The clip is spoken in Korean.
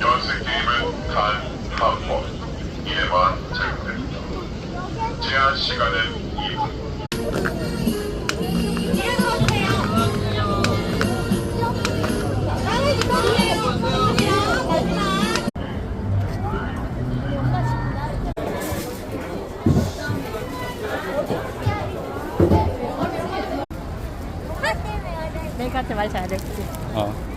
연습 게임은 단 하우포 1번 제공됩니다. 제한 시간은 메이크한테 말 잘했지. 어.